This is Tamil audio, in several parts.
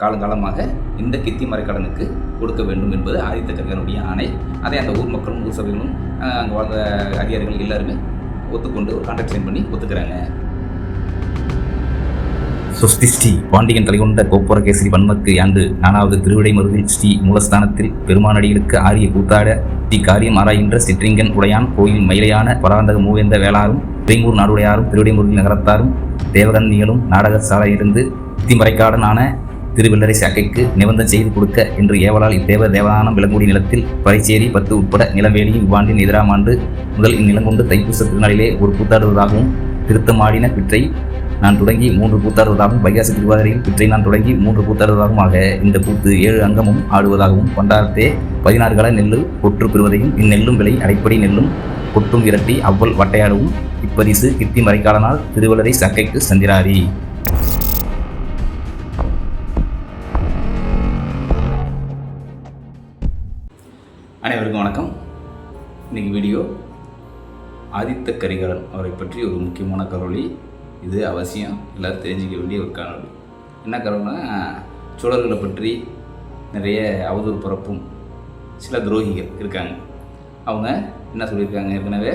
காலங்காலமாக இந்த கித்தி மரக்கடனுக்கு கொடுக்க வேண்டும் என்பது ஆதித்த கரிகாலனுடைய ஆணை. அதை அந்த ஊர் மக்களும் ஊர் சபைகளும் அங்கே வாழ்ந்த அதிகாரிகள் எல்லாருமே ஒத்துக்கொண்டு ஒரு கான்ட்ராக்ட் சைன் பண்ணி ஒத்துக்கிறாங்க. சுஸ்தி ஸ்ரீ பாண்டியன் தலைகொண்ட கோப்புரகேசரி வன்மக்கு ஆண்டு நானாவது திருவிடை மருதில் ஸ்ரீ மூலஸ்தானத்தில் பெருமானடிகளுக்கு ஆரிய கூத்தாட ஸ்ரீ காரியம் ஆராய்கின்ற சிற்றிங்கன் உடையான் கோயில் மயிலையான பராந்தக மூவேந்த வேளாரும் திரைமூர் நாடுடையாரும் திருவிடை முருகல் நகரத்தாரும் தேவகன்னிகளும் நாடக சாலையிலிருந்து திமறைக்காடனான திருவெள்ளரை சாக்கைக்கு நிபந்தம் செய்து கொடுக்க என்று ஏவலால் இத்தேவ தேவதானம் விலங்குடி நிலத்தில் பறைச்சேரி பத்து உட்பட நிலவேலியும் இவ்வாண்டின் எதிராம் ஆண்டு முதல் இந்நிலம் கொண்டு தைப்பூச திருநாளிலே ஒரு கூத்தாடுவதாகவும் திருத்தமாடின பிற்றை நான் தொடங்கி மூன்று கூத்தாடுவதாகவும் வைகாசி திருவாதிரையில் பிற்றை நான் தொடங்கி மூன்று கூத்தாடுவதாகவும் ஆக இந்த கூத்து ஏழு அங்கமும் ஆடுவதாகவும் கொண்டாடத்தே பதினாறு கால நெல்லு கொற்று பெறுவதையும் இந்நெல்லும் விலை அடிப்படை நெல்லும் கொட்டும் இரட்டி அவ்வள் வட்டையாடவும் இப்பரிசு கித்தி மறைக்காலனால் திருவள்ளரை சக்கைக்கு சந்திராரி. அனைவருக்கும் வணக்கம். இன்றைக்கி வீடியோ ஆதித்த கரிகாலன் அவரை பற்றி ஒரு முக்கியமான கரோலி இது அவசியம். எல்லோரும் தெரிஞ்சுக்க வேண்டிய ஒரு கரோலி என்ன கரோனா சோழர்களை பற்றி நிறைய அவதூறு பரப்பும் சில துரோகிகள் இருக்காங்க. அவங்க என்ன சொல்லியிருக்காங்க? ஏற்கனவே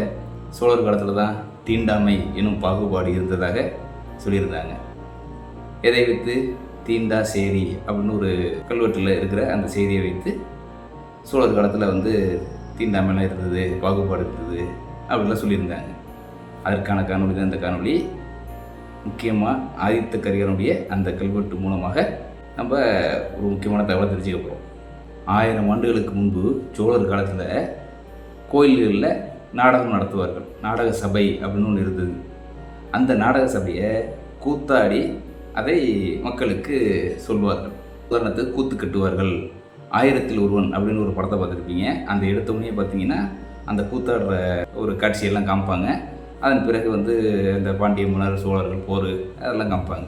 சோழர் காலத்தில் தான் தீண்டாமை எனும் பாகுபாடு இருந்ததாக சொல்லியிருந்தாங்க. எதை வைத்து தீண்டா சேரி அப்படின்னு ஒரு கல்வெட்டில் இருக்கிற அந்த செய்தியை வைத்து சோழர் காலத்தில் வந்து தீண்டாமைலாம் இருந்தது பாகுபாடு இருந்தது அப்படிலாம் சொல்லியிருந்தாங்க. அதற்கான காணொலி தான் இந்த காணொலி முக்கியமாக ஆதித்த கரிகாலனுடைய அந்த கல்வெட்டு மூலமாக நம்ம ஒரு முக்கியமான தகவலை தெரிஞ்சுக்க போகிறோம் ஆயிரம் ஆண்டுகளுக்கு முன்பு சோழர் காலத்தில் கோயில்களில் நாடகம் நடத்துவார்கள். நாடக சபை அப்படின்னு ஒன்று இருந்தது. அந்த நாடக சபையை கூத்தாடி அதை மக்களுக்கு சொல்வார்கள். உதாரணத்துக்கு கூத்து கட்டுவார்கள். ஆயிரத்தில் ஒருவன் அப்படின்னு ஒரு படத்தை பார்த்துருப்பீங்க. அந்த எடுத்தோடனே பார்த்தீங்கன்னா அந்த கூத்தாடுற ஒரு காட்சியெல்லாம் காமிப்பாங்க. அதன் பிறகு வந்து இந்த பாண்டிய மன்னர் சோழர்கள் போர் அதெல்லாம் காமிப்பாங்க.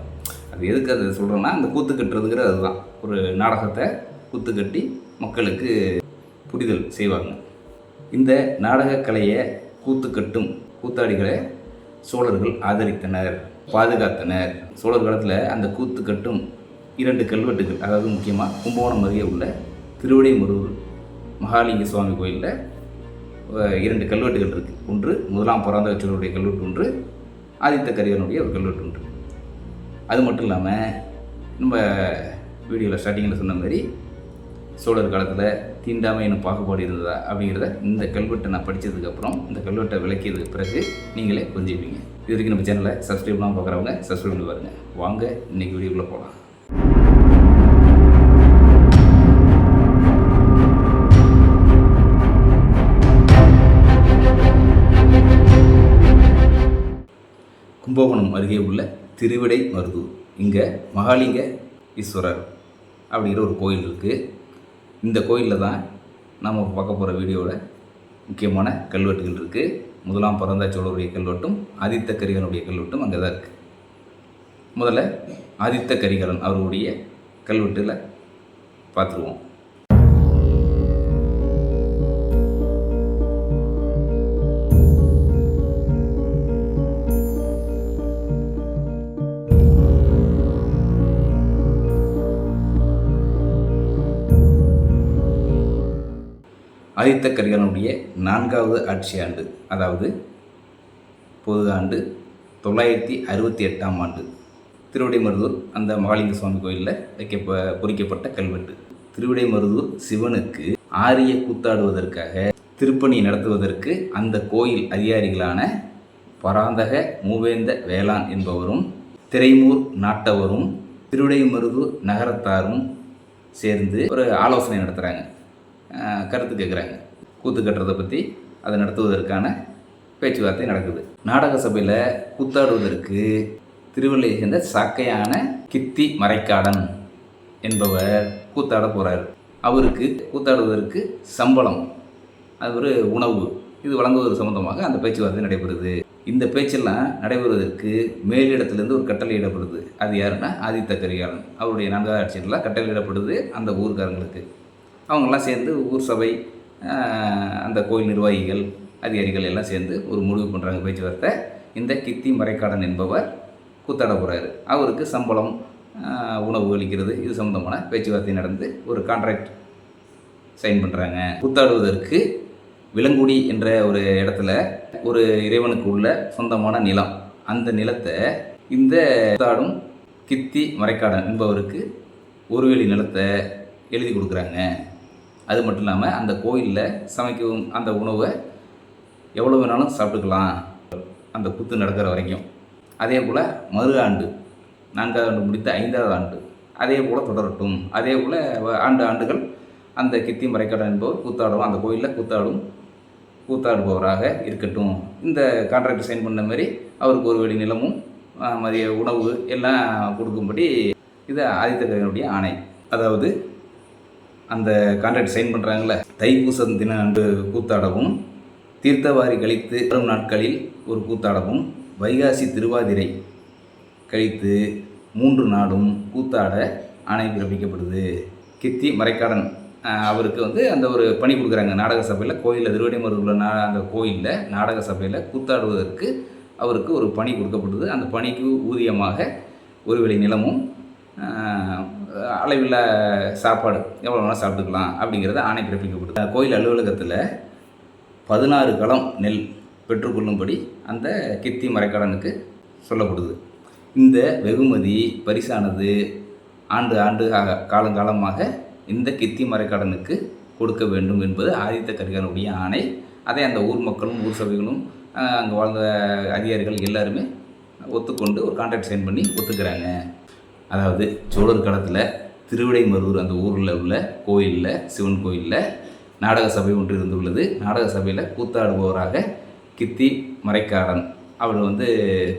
அது எதுக்கு அது சொல்கிறோன்னா அந்த கூத்து கட்டுறதுங்கிற அதுதான். ஒரு நாடகத்தை கூத்து கட்டி மக்களுக்கு புரிதல் செய்வாங்க. இந்த நாடக கலையை கூத்து கட்டும் கூத்தாடிகளை சோழர்கள் ஆதரித்தனர் பாதுகாத்தனர். சோழர் காலத்தில் அந்த கூத்து கட்டும் இரண்டு கல்வெட்டுகள் அதாவது முக்கியமாக கும்பகோணம் அருகே உள்ள திருவிடைமுருகர் மகாலிங்க சுவாமி கோயிலில் இரண்டு கல்வெட்டுகள் இருக்குது ஒன்று முதலாம் பராந்தகச்சோருடைய கல்வெட்டு ஒன்று ஆதித்த கரிகாலனுடைய ஒரு கல்வெட்டு ஒன்று. அது மட்டும் இல்லாமல் நம்ம வீடியோவில் ஸ்டார்டிங்கில் சொன்ன மாதிரி சோழர் காலத்தில் தீண்டாமை எனும் பாகுபாடு இருந்ததா அப்படிங்கிறத இந்த கல்வெட்டை நான் படித்ததுக்கப்புறம் இந்த கல்வெட்டை விளக்கியதுக்கு பிறகு நீங்களே புரிஞ்சுப்பீங்க இது வரைக்கும் நம்ம சேனலை சப்ஸ்கிரைப்லாம் பார்க்குறவங்க சப்ஸ்கிரைப் பண்ணி பாருங்கள் வாங்க இன்றைக்கி வீடியோக்குள்ளே போகலாம் கும்பகோணம் அருகே உள்ள திருவிடை மருதூர் இங்கே மகாலிங்க ஈஸ்வரர் அப்படிங்கிற ஒரு கோயில் இருக்குது இந்த கோயிலில் தான் நாம் பார்க்க போகிற வீடியோவில் முக்கியமான கல்வெட்டுகள் இருக்குது முதலாம் பரந்தா சோழருடைய கல்வெட்டும் ஆதித்த கரிகாலனுடைய கல்வெட்டும் அங்கே தான் இருக்குது முதல்ல ஆதித்த கரிகாலன் அவருடைய கல்வெட்டில் பார்த்துருவோம். ஆதித்த கரிகாலனுடைய நான்காவது ஆட்சி ஆண்டு அதாவது பொது ஆண்டு தொள்ளாயிரத்தி அறுபத்தி எட்டாம் ஆண்டு. திருவிடைமருதூர் அந்த மகாலிங்க சுவாமி கோயிலில் வைக்க பொறிக்கப்பட்ட கல்வெட்டு. திருவிடைமருதூர் சிவனுக்கு ஆரிய கூத்தாடுவதற்காக திருப்பணி நடத்துவதற்கு அந்த கோயில் அதிகாரிகளான பராந்தக மூவேந்த வேளாண் என்பவரும் திரைமூர் நாட்டவரும் திருவிடைமருதூர் நகரத்தாரும் சேர்ந்து ஒரு ஆலோசனை நடத்துகிறாங்க கருத்து கேட்குறாங்க கூத்து கட்டுறதை பற்றி அதை நடத்துவதற்கான பேச்சுவார்த்தை நடக்குது. நாடக சபையில் கூத்தாடுவதற்கு திருவள்ளையை சேர்ந்த சாக்கையான கித்தி மறைக்காடன் என்பவர் கூத்தாட போகிறார் அவருக்கு கூத்தாடுவதற்கு சம்பளம் அது ஒரு உணவு இது வழங்குவது சம்மந்தமாக அந்த பேச்சுவார்த்தை நடைபெறுது. இந்த பேச்செல்லாம் நடைபெறுவதற்கு மேலிடத்திலிருந்து ஒரு கட்டளையிடப்படுது அது யாருன்னா ஆதித்த கரிகாலன். அவருடைய நான்காவது ஆட்சியெல்லாம் கட்டளையிடப்படுது அந்த ஊர்க்காரங்களுக்கு. அவங்கெல்லாம் சேர்ந்து ஊர் சபை அந்த கோயில் நிர்வாகிகள் அதிகாரிகள் எல்லாம் சேர்ந்து ஒரு முடிவு பண்ணுறாங்க பேச்சுவார்த்தை. இந்த கித்தி மறைக்காடன் என்பவர் கூத்தாட போகிறாரு அவருக்கு சம்பளம் உணவு அளிக்கிறது இது சம்மந்தமான பேச்சுவார்த்தை நடந்து ஒரு கான்ட்ராக்ட் சைன் பண்ணுறாங்க கூத்தாடுவதற்கு விலங்குடி என்ற ஒரு இடத்துல ஒரு இறைவனுக்கு உள்ள சொந்தமான நிலம். அந்த நிலத்தை இந்த கூத்தாடும் கித்தி மறைக்காடன் என்பவருக்கு ஒருவேளி நிலத்தை எழுதி கொடுக்குறாங்க. அது மட்டும் இல்லாமல் அந்த கோயிலில் சமைக்கும் அந்த உணவை எவ்வளோ வேணாலும் சாப்பிட்டுக்கலாம். அந்த குத்து நடக்கிற வரைக்கும். அதே போல் மறு ஆண்டு நான்காவது ஆண்டு முடித்த ஐந்தாவது ஆண்டு அதே போல் தொடரட்டும். அதே போல் ஆண்டு ஆண்டுகள் அந்த கித்தி மறைக்கடன் என்பவர் கூத்தாடும் அந்த கோயிலில் கூத்தாடும் கூத்தாடுபவராக இருக்கட்டும். இந்த கான்ட்ராக்ட் சைன் பண்ண மாதிரி அவருக்கு ஒரு வெளி நிலமும் மதிய உணவு எல்லாம் கொடுக்கும்படி இது ஆதித்த கரிகனுடைய ஆணை. அதாவது அந்த கான்ட்ராக்ட் சைன் பண்ணுறாங்கள தைப்பூசம் தின அன்று கூத்தாடவும் தீர்த்தவாரி கழித்து வரும் நாட்களில் ஒரு கூத்தாடவும் வைகாசி திருவாதிரை கழித்து மூன்று நாடும் கூத்தாட ஆணை பிறப்பிக்கப்படுது. கித்தி மறைக்காடன் அவருக்கு வந்து அந்த ஒரு பணி கொடுக்குறாங்க. நாடக சபையில் கோயிலில் திருவடிமருது உள்ள நா அந்த கோயிலில் நாடக சபையில் கூத்தாடுவதற்கு அவருக்கு ஒரு பணி கொடுக்கப்படுது. அந்த பணிக்கு ஊதியமாக ஒரு விலை நிலமும் அளவில்லா சாப்பாடு எவ்வளோ வேணால் சாப்பிட்டுக்கலாம் அப்படிங்கிறத ஆணை பிறப்பிக்கப்படுது கோயில் அலுவலகத்தில் பதினாறு களம் நெல் பெற்றுக்கொள்ளும்படி அந்த கித்தி மறைக்கடனுக்கு சொல்லப்படுது. இந்த வெகுமதி பரிசானது ஆண்டு ஆண்டு ஆக- காலங்காலமாக இந்த கித்தி மறைக்கடனுக்கு கொடுக்க வேண்டும் என்பது ஆதித்த கரிகாலனுடைய ஆணை. அதை அந்த ஊர் மக்களும் ஊர் சபைகளும் அங்கே வாழ்ந்த அதிகாரிகள் எல்லாருமே ஒத்துக்கொண்டு ஒரு கான்ட்ராக்ட் சைன் பண்ணி ஒத்துக்கிறாங்க. அதாவது சோழர் காலத்தில் திருவிடைமருதூர் அந்த ஊரில் உள்ள கோயிலில் சிவன் கோயிலில் நாடக சபை ஒன்று இருந்துள்ளது. நாடக சபையில் கூத்தாடுபவராக கித்தி மறைக்காரன். அவர் வந்து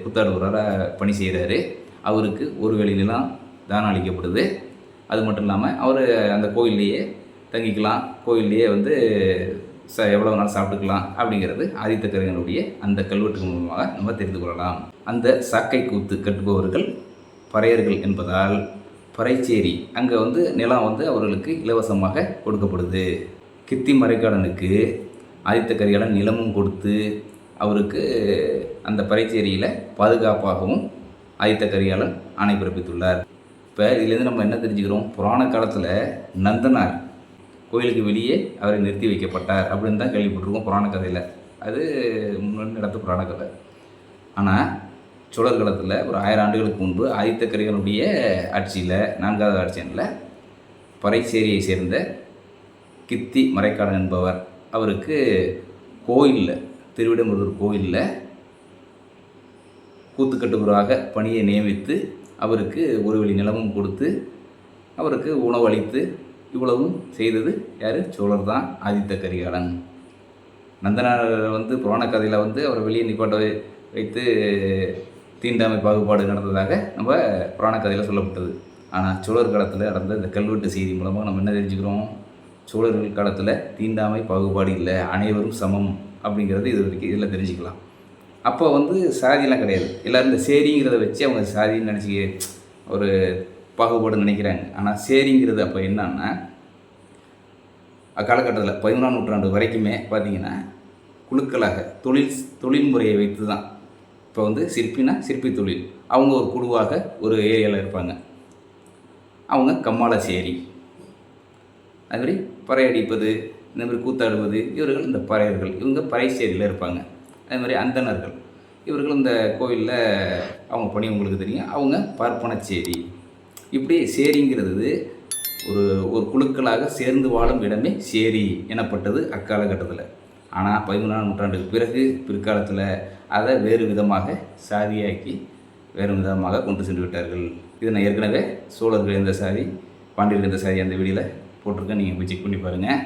கூத்தாடுபவராக பணி செய்கிறாரு அவருக்கு ஒரு வேலையிலாம் நிலம் தானம் அளிக்கப்படுது. அது மட்டும் இல்லாமல் அவர் அந்த கோயில்லையே தங்கிக்கலாம். கோயில்லையே வந்து ச எவ்வளோ நாள் சாப்பிட்டுக்கலாம் அப்படிங்கிறது ஆதித்த கரிகனுடைய அந்த கல்வெட்டு மூலமாக நம்ம தெரிந்து கொள்ளலாம். அந்த சாக்கை கூத்து கட்டுபவர்கள் பறையர்கள் என்பதால் பறைச்சேரி. அங்கே வந்து நிலம் வந்து அவர்களுக்கு இலவசமாக கொடுக்கப்படுது. கித்தி மறைக்காடனுக்கு ஆதித்த கரிகாலன் நிலமும் கொடுத்து அவருக்கு அந்த பறைச்சேரியில் பாதுகாப்பாகவும் ஆதித்த கரிகாலன் ஆணை பிறப்பித்துள்ளார். இப்போ இதுலேருந்து நம்ம என்ன தெரிஞ்சுக்கிறோம்? புராண காலத்தில் நந்தனார் கோயிலுக்கு வெளியே அவரை நிறுத்தி வைக்கப்பட்டார் அப்படின்னு தான் கேள்விப்பட்டிருக்கோம் புராண கதையில். அது முன்னாடி நடந்த புராண கதை. ஆனால் சோழர் காலத்தில் ஒரு ஆயிரம் ஆண்டுகளுக்கு முன்பு ஆதித்த கரிகாலனுடைய ஆட்சியில் நான்காவது ஆட்சியில் பறைச்சேரியை சேர்ந்த கித்தி மறைக்காடன் என்பவர். அவருக்கு கோயிலில் திருவிடமுருகர் கோயிலில் கூத்துக்கட்டுபவராக பணியை நியமித்து அவருக்கு ஒரு வழி நிலமும் கொடுத்து அவருக்கு உணவு அளித்து இவ்வளவும் செய்தது யார்? சோழர் தான் ஆதித்த கரிகாலன். நந்தனார் வந்து புராண கதையில் வந்து அவர் வெளியே நிப்பாட்ட வை- வைத்து தீண்டாமை பாகுபாடு நடந்ததாக நம்ம புராண கதையில் சொல்லப்பட்டது. ஆனால் சோழர் காலத்தில் நடந்த இந்த கல்வெட்டு செய்தி மூலமாக நம்ம என்ன தெரிஞ்சுக்கிறோம்? சோழர்கள் காலத்தில் தீண்டாமை பாகுபாடு இல்லை அனைவரும் சமம் அப்படிங்கிறது இது வரைக்கும் இதில் தெரிஞ்சுக்கலாம். அப்போ வந்து சாதியெல்லாம் கிடையாது. எல்லோரும் இந்த சேரிங்கிறத வச்சு அவங்க சாதின்னு நினச்சி ஒரு பாகுபாடு நினைக்கிறாங்க. ஆனால் சேரிங்கிறது அப்போ என்னன்னா அக்காலகட்டத்தில் பதிமூணாம் நூற்றாண்டு வரைக்குமே பார்த்தீங்கன்னா குழுக்களாக தொழில் தொழில் முறையை வைத்து தான் இப்போ வந்து சிற்பினா சிற்பி தொழில். அவங்க ஒரு குழுவாக ஒரு ஏரியாவில் இருப்பாங்க. அவங்க கம்மாளச்சேரி அது மாதிரி பறை அடிப்பது இந்த மாதிரி கூத்தாடுவது இவர்கள் இந்த பறையர்கள். இவங்க பறைச்சேரியில் இருப்பாங்க. அதே மாதிரி அந்தணர்கள். இவர்கள் இந்த கோயிலில் அவங்க பணி உங்களுக்கு தெரியும். அவங்க பார்ப்பனச்சேரி இப்படி சேரிங்கிறது ஒரு ஒரு குழுக்களாக சேர்ந்து வாழும் இடமே சேரி எனப்பட்டது அக்காலகட்டத்தில். ஆனால் பதிமூணாம் நூற்றாண்டுக்கு பிறகு பிற்காலத்தில் அதை வேறு விதமாக சாதியாக்கி வேறு விதமாக கொண்டு சென்று விட்டார்கள். இது நான் ஏற்கனவே சோழர்கள் எந்த சாதி பாண்டியர்கள் எந்த சாதி அந்த வீடியில் போட்டிருக்கேன் நீங்கள் போய் செக் பண்ணி பாருங்கள்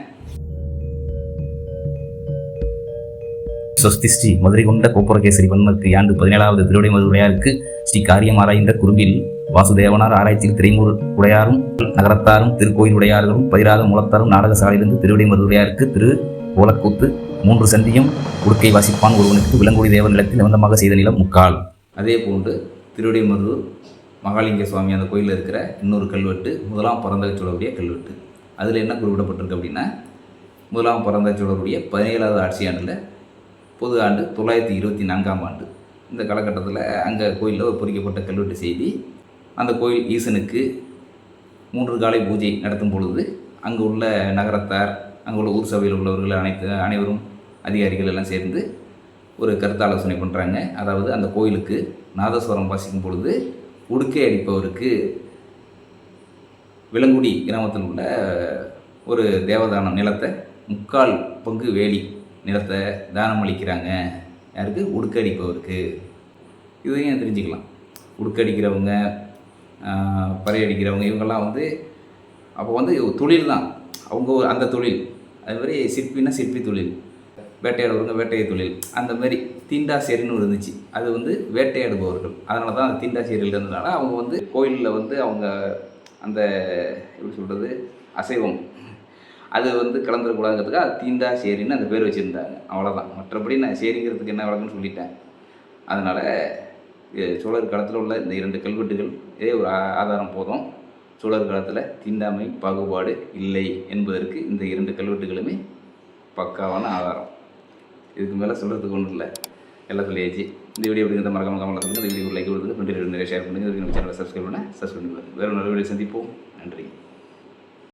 சொஸ்தி ஸ்ரீ மதுரை கொண்ட கோப்புரகேசரி வன்மக்கு ஆண்டு பதினேழாவது திருவிடை மதுரையாருக்கு ஸ்ரீ காரியம் ஆராய்ந்த குறும்பில் வாசுதேவனார் ஆராய்ச்சியில் திரைமூர் உடையாரும் நகரத்தாரும் திருக்கோயில் உடையார்களும் பதிராத மூலத்தாரும் நாடகசாலையிலிருந்து திருவிடை மதுரையாருக்கு திரு ஓலக்கூத்து மூன்று சந்தியும் உடுக்கை வாசிப்பான் ஒருவனுக்கு விலங்குடி தேவன் நிலத்தில் நிபந்தமாக செய்த நிலம் முக்கால். அதே போன்று திருவிடைமருதூர் மகாலிங்க சுவாமி அந்த கோயிலில் இருக்கிற இன்னொரு கல்வெட்டு முதலாம் பரந்தக சோழருடைய கல்வெட்டு. அதில் என்ன குறிப்பிடப்பட்டிருக்கு அப்படின்னா முதலாம் பரந்தக சோழருடைய பதினேழாவது ஆட்சி ஆண்டில் பொது ஆண்டு தொள்ளாயிரத்தி இருபத்தி நான்காம் ஆண்டு. இந்த காலகட்டத்தில் அங்கே கோயிலில் ஒரு பொறிக்கப்பட்ட கல்வெட்டு செய்தி அந்த கோயில் ஈசனுக்கு மூன்று காலை பூஜை நடத்தும் பொழுது அங்கு உள்ள நகரத்தார் அங்கு உள்ள ஊர் சபையில் உள்ளவர்கள் அனைத்து அனைவரும் அதிகாரிகள் எல்லாம் சேர்ந்து ஒரு கருத்தாலோசனை பண்ணுறாங்க அதாவது அந்த கோயிலுக்கு நாதஸ்வரம் வாசிக்கும் பொழுது உடுக்கை அடிப்பவருக்கு விலங்குடி கிராமத்தில் உள்ள ஒரு தேவதானம் நிலத்தை முக்கால் பங்கு வேலி நிலத்தை தானம் அளிக்கிறாங்க. யாருக்கு? உடுக்கடிப்பவருக்கு இதையும் தெரிஞ்சுக்கலாம்? உடுக்கடிக்கிறவங்க பறையடிக்கிறவங்க அடிக்கிறவங்க இவங்கெல்லாம் வந்து அப்போ வந்து தொழில் தான். அவங்க ஒரு- அந்த தொழில். அது மாதிரி சிற்பின்னா சிற்பி தொழில். வேட்டையாடுறவங்க வேட்டையை தொழில். அந்த மாதிரி தீண்டாசேரின்னு ஒரு இருந்துச்சு. அது வந்து வேட்டையாடுபவர்கள். அதனால தான் அந்த தீண்டாசேரியில் இருந்ததுனால அவங்க வந்து கோயிலில் வந்து அவங்க அந்த எப்படி சொல்கிறது அசைவம். அது வந்து கலந்துடக்கூடாதுங்கிறதுக்காக அது தீண்டா சேரின்னு அந்த பேர் வச்சுருந்தாங்க. அவ்வளோதான் மற்றபடி நான் சேரிங்கிறதுக்கு என்ன வழக்குன்னு சொல்லிட்டேன். அதனால் சோழர் காலத்தில் உள்ள இந்த இரண்டு கல்வெட்டுகள் இதே ஒரு ஆதாரம் போதும். சோழர் காலத்தில் தீண்டாமை பாகுபாடு இல்லை என்பதற்கு இந்த இரண்டு கல்வெட்டுகளுமே பக்காவான ஆதாரம். இதுக்கு மேலே சொல்கிறதுக்கு ஒன்றும் இல்லை. எல்லாம் சொல்லியாச்சு இந்த வீடியோ எப்படி மறக்காம கமெண்ட் பண்ணுங்க. இந்த வீடியோ லைக் கொடுத்துங்க ஃப்ரெண்டு நிறைய ஷேர் பண்ணுங்கள் இதுக்கு நம்ம சேனலை சப்ஸ்கிரைப் பண்ண சப்ஸ்கிரைப் பண்ணுங்கள் வேறு நல்ல வீடியோ சந்திப்போம். நன்றி.